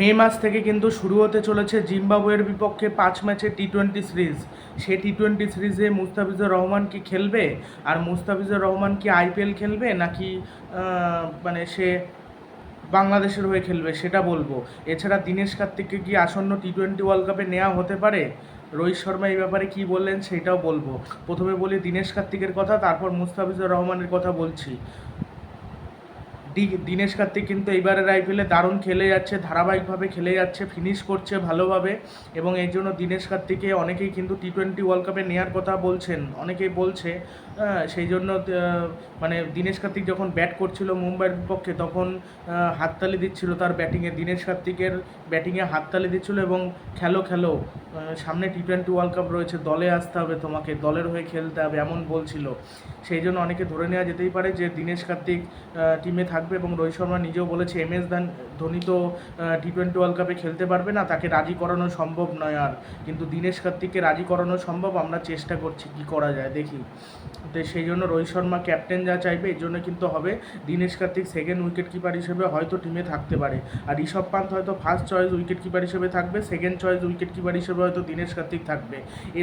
মে মাস থেকে কিন্তু শুরু হতে চলেছে জিম্বাবুয়ের বিপক্ষে পাঁচ ম্যাচের টি টোয়েন্টি সিরিজ। সে টি টোয়েন্টি সিরিজে মুস্তাফিজুর রহমান কি খেলবে? আর মুস্তাফিজুর রহমান কি আইপিএল খেলবে? নাকি মানে সে বাংলাদেশের হয়ে খেলবে? সেটা বলব। এছাড়া দিনেশ কার্তিককে কি আসন্ন টি টোয়েন্টি ওয়ার্ল্ড কাপে নেওয়া হতে পারে? রোহিত শর্মা এই ব্যাপারে কি বললেন সেটাও বলব। প্রথমে বলি দীনেশ কার্তিকের কথা, তারপর মুস্তাফিজুর রহমানের কথা বলছি। দীনেশ কার্তিক কিন্তু এইবারের আইপিএলে দারুণ খেলে যাচ্ছে, ধারাবাহিকভাবে খেলে যাচ্ছে ফিনিশ করছে ভালোভাবে এবং এই জন্য দীনেশ কার্তিককে অনেকেই কিন্তু টি টোয়েন্টি ওয়ার্ল্ড কাপে নেওয়ার কথা বলছেন, অনেকেই বলছে সেই জন্য মানে দীনেশ কার্তিক যখন ব্যাট করছিল মুম্বাইয়ের বিপক্ষে তখন হাততালি দিচ্ছিল তার ব্যাটিংয়ে দীনেশ কার্তিকের ব্যাটিংয়ে হাততালি দিচ্ছিল এবং খেলো খেলো সামনে টি টোয়েন্টি ওয়ার্ল্ড কাপ রয়েছে, দলে আসতে হবে তোমাকে, দলের হয়ে খেলতে হবে, এমন বলছিল, সেই জন্য অনেকে ধরে নেওয়া যেতেই পারে যে দীনেশ কার্তিক টিমে থাকবে এবং রোহিত শর্মা নিজেও বলেছে, এম এস ধোনি তো টি টোয়েন্টি ওয়ার্ল্ড কাপে খেলতে পারবে না, তাকে রাজি করানো সম্ভব নয় আর। কিন্তু দীনেশ কার্তিককে রাজি করানো সম্ভব, আমরা চেষ্টা করছি কি করা যায়, দেখি। তো সেই জন্য রোহিত শর্মা ক্যাপ্টেন যা চাইবে, এর জন্য কিন্তু হবে Dinesh Karthik second wicket keeper হিসেবে হয়তো টিমে থাকতে পারে। আর ঋষভ পান্ত হয়তো ফার্স্ট চয়েস উইকেট কিপার হিসেবে থাকবে সেকেন্ড চয়েস উইকেট কিপার হিসেবে হয়তো দীনেশ কার্তিক থাকবে।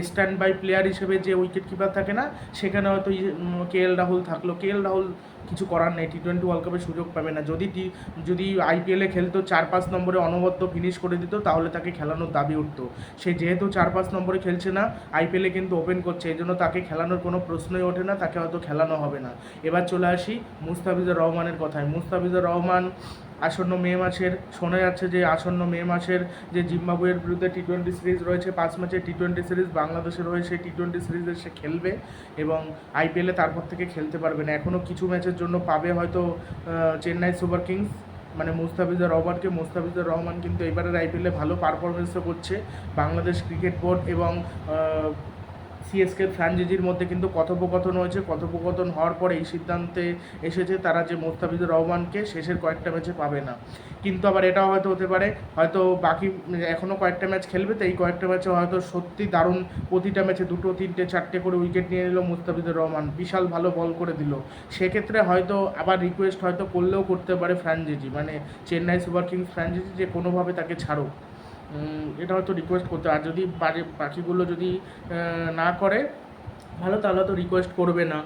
স্ট্যান্ড বাই প্লেয়ার হিসেবে যে উইকেট কিপার থাকে না, সেখানে হয়তো কে এল রাহুল থাকল। কে এল রাহুল কিছু করার নেই টি টোয়েন্টি ওয়ার্ল্ড কাপে সুযোগ পাবে না। যদি যদি আইপিএলে খেলতো, চার পাঁচ নম্বরে অনবদ্য ফিনিশ করে দিত, তাহলে তাকে খেলানোর দাবি উঠত। সে যেহেতু চার পাঁচ নম্বরে খেলছে না আইপিএলে কিন্তু ওপেন করছে, এই জন্য তাকে খেলানোর কোনো প্রশ্নই ওঠে না, তাকে হয়তো খেলানো হবে না। এবার চলে আসি মুস্তাফিজুর রহমানের কথায়। মুস্তাফিজুর রহমান আসন্ন মে মাসের, শোনা যাচ্ছে যে আসন্ন মে মাসের যে জিম্বাবুয়ের বিরুদ্ধে টি টোয়েন্টি সিরিজ রয়েছে, পাঁচ ম্যাচের টি টোয়েন্টি সিরিজ বাংলাদেশের হয়ে সেই টি টোয়েন্টি সিরিজে সে খেলবে এবং আইপিএলে তারপর থেকে খেলতে পারবে না। এখনও কিছু ম্যাচের জন্য পাবে হয়তো চেন্নাই সুপার কিংস মানে মুস্তাফিজুর রহমানকে। মুস্তাফিজুর রহমান কিন্তু এবারের আইপিএলে ভালো পারফরমেন্সও করছে। বাংলাদেশ ক্রিকেট বোর্ড এবং সিএসকে ফ্রাঞ্চাইজির মধ্যে কিন্তু কথোপকথন হয়েছে। কথোপকথন হওয়ার পরে এই সিদ্ধান্তে এসেছে তারা যে মোস্তাফিজুর রহমানকে শেষের কয়েকটা ম্যাচে পাবে না। কিন্তু আবার এটাও হয়তো হতে পারে হয়তো বাকি এখনও কয়েকটা ম্যাচ খেলবে তো এই কয়েকটা ম্যাচে হয়তো সত্যি দারুণ প্রতিটা ম্যাচে দুটো তিনটে চারটে করে উইকেট নিয়ে নিল মুস্তাফিজুর রহমান। বিশাল ভালো বল করে দিল। সেক্ষেত্রে হয়তো আবার রিকোয়েস্ট হয়তো করলেও করতে পারে ফ্র্যাঞ্চাইজি। মানে চেন্নাই সুপার কিংস ফ্র্যাঞ্চাইজি যে কোনোভাবে তাকে ছাড়ো উম, এটা হয়তো রিকোয়েস্ট করতে আর যদি বাকিগুলো যদি না করে, ভালো, তাহলে তো রিকোয়েস্ট করবে না।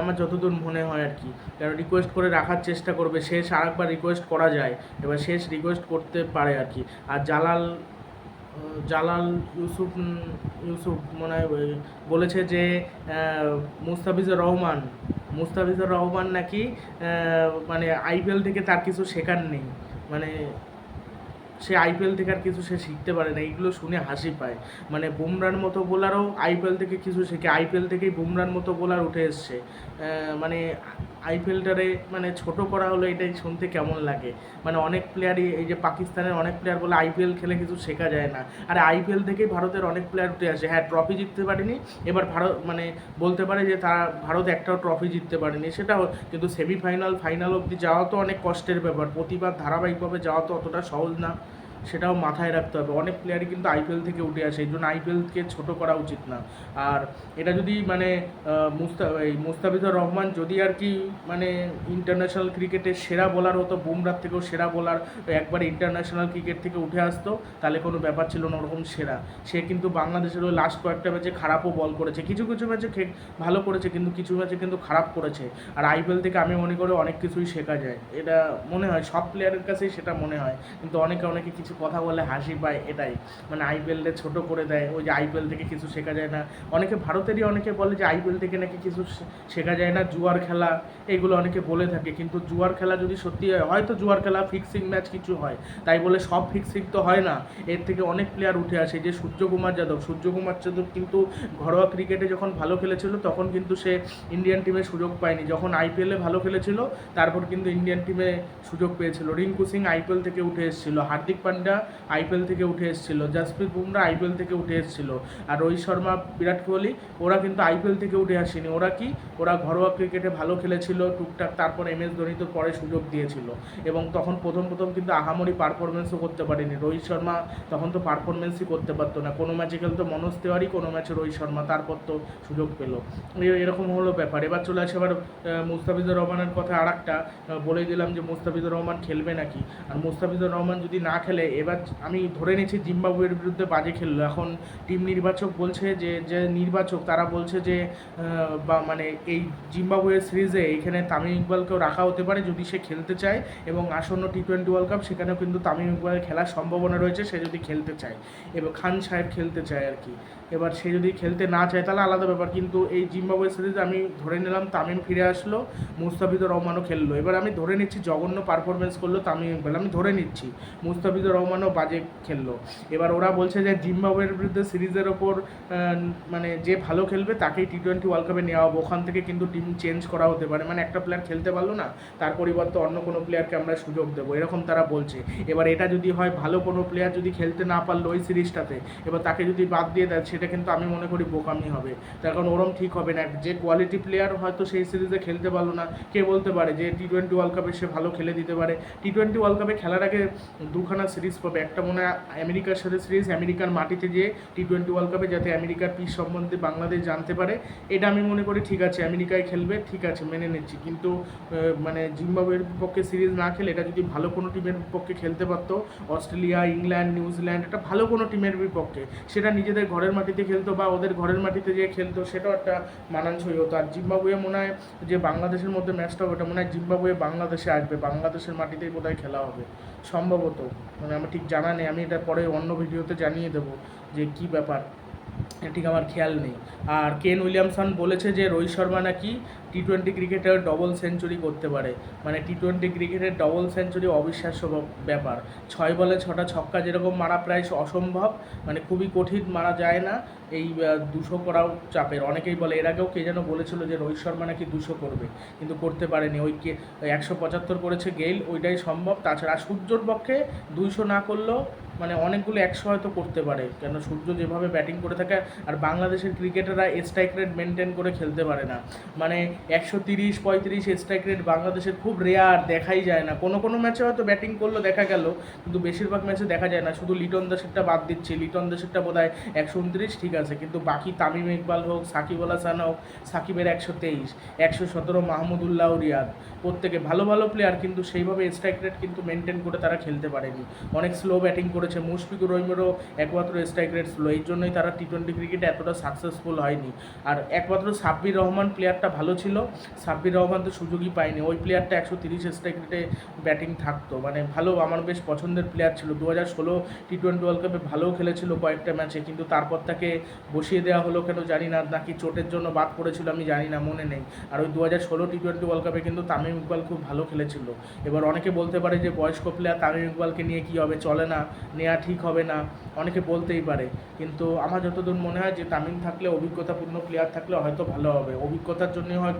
আমার যতদূর মনে হয় আর কি। কারণ রিকোয়েস্ট করে রাখার চেষ্টা করবে, শেষ আরেকবার রিকোয়েস্ট করা যায়। এবার শেষ রিকোয়েস্ট করতে পারে আর কি। আর জালাল জালাল ইউসুফ ইউসুফ মনে হয় বলেছে যে মুস্তাফিজুর রহমান মুস্তাফিজুর রহমান নাকি মানে আইপিএল থেকে তার কিছু শেখার নেই। মানে সে আইপিএল থেকে আর কিছু সে শিখতে পারে না, এইগুলো শুনে হাসি পায়। মানে বুমরার মতো বোলারও আইপিএল থেকে কিছু শেখে, আইপিএল থেকেই বুমরার মতো বোলার উঠে এসছে। মানে আইপিএলটারে মানে ছোট করা হলো এটাই শুনতে কেমন লাগে? মানে অনেক প্লেয়ারই এই যে পাকিস্তানের অনেক প্লেয়ার বলে আইপিএল খেলে কিছু শেখা যায় না। আর আইপিএল থেকেই ভারতের অনেক প্লেয়ার উঠে আসে। হ্যাঁ ট্রফি জিততে পারেনি, এবার ভারত মানে বলতে পারে যে তারা ভারত একটাও ট্রফি জিততে পারেনি। সেটাও কিন্তু সেমিফাইনাল ফাইনাল অবধি যাওয়া তো অনেক কষ্টের ব্যাপার। প্রতিবার ধারাবাহিকভাবে যাওয়া তো অতটা সহজ না। সেটাও মাথায় রাখতে হবে। অনেক প্লেয়ারই কিন্তু আইপিএল থেকে উঠে আসে, এই জন্য আইপিএলকে ছোটো করা উচিত না। আর এটা যদি মানে মুস্তা, এই মুস্তাফিজুর রহমান যদি আর কি মানে ইন্টারন্যাশনাল ক্রিকেটের সেরা বোলার হতো বুমরার থেকেও সেরা বোলার একবার ইন্টারন্যাশনাল ক্রিকেট থেকে উঠে আসতো, তাহলে কোনো ব্যাপার ছিল না, ওরকম সেরা। সে কিন্তু বাংলাদেশের ওই লাস্ট কয়েকটা ম্যাচে খারাপও বল করেছে। কিছু কিছু ম্যাচে ভালো করেছে, কিন্তু কিছু ম্যাচে কিন্তু খারাপ করেছে। আর আইপিএল থেকে আমি মনে করি অনেক কিছুই শেখা যায়। এটা মনে হয়, সব প্লেয়ারের কাছেই সেটা মনে হয়। কিন্তু অনেকে অনেকে কিছু কথা বলে হাসি পায়, এটাই। মানে আইপিএলটা ছোট করে দেয়, ওই যে আইপিএল থেকে কিছু শেখা যায় না। অনেকে, ভারতেরই অনেকে বলে যে আইপিএল থেকে নাকি কিছু শেখা যায় না, জুয়ার খেলা এগুলো অনেকে বলে থাকে। কিন্তু জুয়ার খেলা যদি সত্যি হয়, হয়তো জুয়ার খেলা, ফিক্সিং ম্যাচ কিছু হয়। তাই বলে সব ফিক্সিং তো হয় না। এর থেকে অনেক প্লেয়ার উঠে আসে। যে সূর্যকুমার যাদব সূর্যকুমার যাদব কিন্তু ঘরোয়া ক্রিকেটে যখন ভালো খেলেছিল, তখন কিন্তু সে ইন্ডিয়ান টিমে সুযোগ পায়নি। যখন আইপিএলে ভালো খেলেছিল, তারপর কিন্তু ইন্ডিয়ান টিমে সুযোগ পেয়েছিল। রিঙ্কু সিং আইপিএল থেকে উঠে এসেছিল। হার্দিক পান্ডা আইপিএল থেকে উঠে এসেছিল, জাসপ্রীত বুমরা আইপিএল থেকে উঠে এসেছিল আর রোহিত শর্মা, বিরাট কোহলি, ওরা কিন্তু আইপিএল থেকে উঠে আসেনি। ওরা কি? ওরা ঘরোয়া ক্রিকেটে ভালো খেলেছিল, টুকটাক তারপর এম এস ধোনি তো পরে সুযোগ দিয়েছিল এবং তখন প্রথম প্রথম কিন্তু আহামরি পারফরমেন্সও করতে পারেনি। রোহিত শর্মা তখন তো পারফরমেন্সই করতে পারতো না। কোনো ম্যাচে খেলতো মনোজ তেওয়ারি, কোনো ম্যাচে রোহিত শর্মা, তারপর তো সুযোগ পেল। এরকম হলো ব্যাপার। এবার চলে আসে এবার মুস্তাফিজুর রহমানের কথা আর একটা বলে দিলাম যে মুস্তাফিজুর রহমান খেলবে নাকি? আর মুস্তাফিজুর রহমান যদি না খেলে এবার আমি ধরে নিচ্ছি জিম্বাবুয়ের বিরুদ্ধে বাজে খেললো। এখন টিম নির্বাচক বলছে যে যে নির্বাচক, তারা বলছে যে বা মানে এই জিম্বাবুয়ের সিরিজে এখানে তামিম ইকবালকেও রাখা হতে পারে যদি সে খেলতে চায় এবং আসন্ন টি টোয়েন্টি ওয়ার্ল্ড কাপ সেখানেও কিন্তু তামিম ইকবালের খেলার সম্ভাবনা রয়েছে, সে যদি খেলতে চায়। এবার খান সাহেব খেলতে চায় আর কি। এবার সে যদি খেলতে না চায় তাহলে আলাদা ব্যাপার, কিন্তু এই জিম্বাবুয়ে সিরিজে আমি ধরে নিলাম তামিম ফিরে আসলো, মুস্তাফিজুর রহমানও খেললো। এবার আমি ধরে নিচ্ছি জঘন্য পারফরমেন্স করল তামিম ইকবাল, আমি ধরে নিচ্ছি মুস্তাফিজুর রহমানও বাজে খেললো। এবার ওরা বলছে যে জিম্বাবুয়ের বিরুদ্ধে সিরিজের ওপর মানে যে ভালো খেলবে তাকেই টি টোয়েন্টি ওয়ার্ল্ড কাপে নেওয়া হবে। ওখান থেকে কিন্তু টিম চেঞ্জ করা হতে পারে। মানে একটা প্লেয়ার খেলতে পারল না, তার পরিবর্তে অন্য কোনো প্লেয়ারকে আমরা সুযোগ দেবো, এরকম তারা বলছে। এবার এটা যদি হয়, ভালো কোনো প্লেয়ার যদি খেলতে না পারল ওই সিরিজটাতে, এবার তাকে যদি বাদ দিয়ে দেয়, সেটা কিন্তু আমি মনে করি বোকামি হবে। তার কারণ ওরম ঠিক হবে না। যে কোয়ালিটি প্লেয়ার হয়তো সেই সিরিজে খেলতে পারল না, কে বলতে পারে যে টি টোয়েন্টি ওয়ার্ল্ড কাপে সে ভালো খেলে দিতে পারে। টি টোয়েন্টি ওয়ার্ল্ড কাপে খেলার আগে দুখানা সিরিজ পাবে। একটা মনে হয় আমেরিকার সাথে সিরিজ, আমেরিকার মাটিতে যেয়ে টি টোয়েন্টি ওয়ার্ল্ড কাপে যাতে আমেরিকার পিচ সম্বন্ধে বাংলাদেশ জানতে পারে, এটা আমি মনে করি ঠিক আছে আমেরিকায় খেলবে, ঠিক আছে, মেনে নিচ্ছি। কিন্তু মানে জিম্বাবুয়ের বিপক্ষে সিরিজ না খেলে এটা যদি ভালো কোনো টিমের বিপক্ষে খেলতে পারতো, অস্ট্রেলিয়া, ইংল্যান্ড, নিউজিল্যান্ড একটা ভালো কোনো টিমের বিপক্ষে, সেটা নিজেদের ঘরের মাটিতে খেলতো বা ওদের ঘরের মাটিতে যে খেলতো, সেটাও একটা মানানসই হতো। আর জিম্বাবুয়ে মনে হয় যে বাংলাদেশের মধ্যে ম্যাচটা হবে ওটা মনে হয় জিম্বাবুয়ে বাংলাদেশে আসবে, বাংলাদেশের মাটিতেই বোধহয় খেলা হবে। সম্ভবত মানে আমার ঠিক জানা নেই, আমি এটা পরে অন্য ভিডিওতে জানিয়ে দেবো যে কি ব্যাপার। ঠিক আমার খেয়াল নেই। আর কেন উইলিয়ামসন বলেছে যে রোহিত শর্মা নাকি টি টোয়েন্টি ক্রিকেটের ডবল সেঞ্চুরি করতে পারে। মানে টি টোয়েন্টি ক্রিকেটের ডবল সেঞ্চুরি অবিশ্বাস্য ব্যাপার। ছয় বলে ছটা ছক্কা যেরকম মারা প্রায় অসম্ভব মানে খুবই কঠিন মারা যায় না। এই দুশো করাও চাপের। অনেকেই বলে, এর আগেও কে যেন বলেছিল যে রোহিত শর্মা নাকি দুশো করবে, কিন্তু করতে পারেনি। ওই কে একশো পঁচাত্তর করেছে গেইল, ওইটাই সম্ভব। তাছাড়া সূর্যর পক্ষে দুইশো না করলেও মানে অনেকগুলো একশো হয়তো করতে পারে। কেন সূর্য যেভাবে ব্যাটিং করে থাকে, আর বাংলাদেশের ক্রিকেটাররা স্ট্রাইক রেট মেনটেন করে খেলতে পারে না। মানে একশো তিরিশ, পঁয়ত্রিশ স্ট্রাইক রেট বাংলাদেশের খুব রেয়ার দেখাই যায় না। কোনো কোনো ম্যাচে হয়তো ব্যাটিং করল দেখা গেল, কিন্তু বেশিরভাগ ম্যাচে দেখা যায় না। শুধু লিটন দাসেরটা বাদ দিচ্ছি। লিটন দাসেরটা বোধ হয় একশো উনত্রিশ, ঠিক আছে। কিন্তু বাকি তামিম ইকবাল হোক, সাকিব আল হাসান হোক, সাকিবের একশো তেইশ, একশো সতেরো মাহমুদুল্লাহ রিয়াদ। প্রত্যেকে ভালো ভালো প্লেয়ার কিন্তু সেইভাবে স্ট্রাইক রেট কিন্তু মেনটেন করে তারা খেলতে পারেনি। অনেক স্লো ব্যাটিং করেছে। মুশফিকুর রহিমেরও একমাত্র স্ট্রাইক রেট স্লো এই জন্যই তারা টি টোয়েন্টি ক্রিকেটে এতটা সাকসেসফুল হয়নি। আর একমাত্র সাব্বির রহমান প্লেয়ারটা ভালো ছিল সাব্বির রহমান তো সুযোগই পায়নি। ওই প্লেয়ারটা একশো তিরিশ স্ট্রাইক রেটে ব্যাটিং থাকতো। মানে ভালো, আমার বেশ পছন্দের প্লেয়ার ছিল। দু হাজার ষোলো টি টোয়েন্টি ওয়ার্ল্ড কাপে ভালোও খেলেছিল কয়েকটা ম্যাচে কিন্তু তারপর তাকে বসিয়ে দেওয়া হলো কেন জানি না। নাকি চোটের জন্য বাদ পড়েছিল আমি জানি না, মনে নেই। আর ওই দু হাজার ষোলো টি টোয়েন্টি ওয়ার্ল্ড কাপে কিন্তু তামিম ইকবাল খুব ভালো খেলেছিল। এবার অনেকে বলতে পারে যে বয়স্ক প্লেয়ার তামিম ইকবালকে নিয়ে কী হবে, চলে না নেওয়া ঠিক হবে না, অনেকে বলতেই পারে। কিন্তু আমার যতদূর মনে হয় যে তামিম থাকলে অভিজ্ঞতাপূর্ণ প্লেয়ার থাকলে হয়তো ভালো হবে। অভিজ্ঞতার জন্যই হয়তো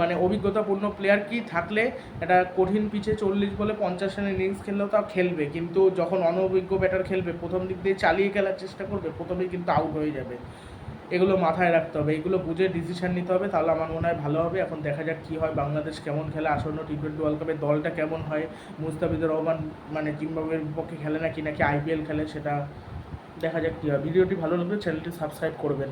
মানে অভিজ্ঞতাপূর্ণ প্লেয়ার কি থাকলে একটা কঠিন পিচে চল্লিশ বলে পঞ্চাশ রানের ইনিংস খেললেও তাও খেলবে। কিন্তু যখন অনভিজ্ঞ ব্যাটার খেলবে, প্রথম দিক দিয়ে চালিয়ে খেলার চেষ্টা করবে, প্রথমেই কিন্তু আউট হয়ে যাবে। এগুলো মাথায় রাখতে হবে, এগুলো বুঝে ডিসিশন নিতে হবে, তাহলে আমার মনে হয় ভালো হবে। এখন দেখা যাক কী হয়, বাংলাদেশ কেমন খেলে, আসন্ন টি টোয়েন্টি ওয়ার্ল্ড কাপের দলটা কেমন হয়, মুস্তাফিজুর রহমান মানে জিম্বাবুয়ের বিপক্ষে খেলে নাকি নাকি আইপিএল খেলে সেটা দেখা যাক কী হয়। ভিডিওটি ভালো লাগলে চ্যানেলটি সাবস্ক্রাইব করবেন।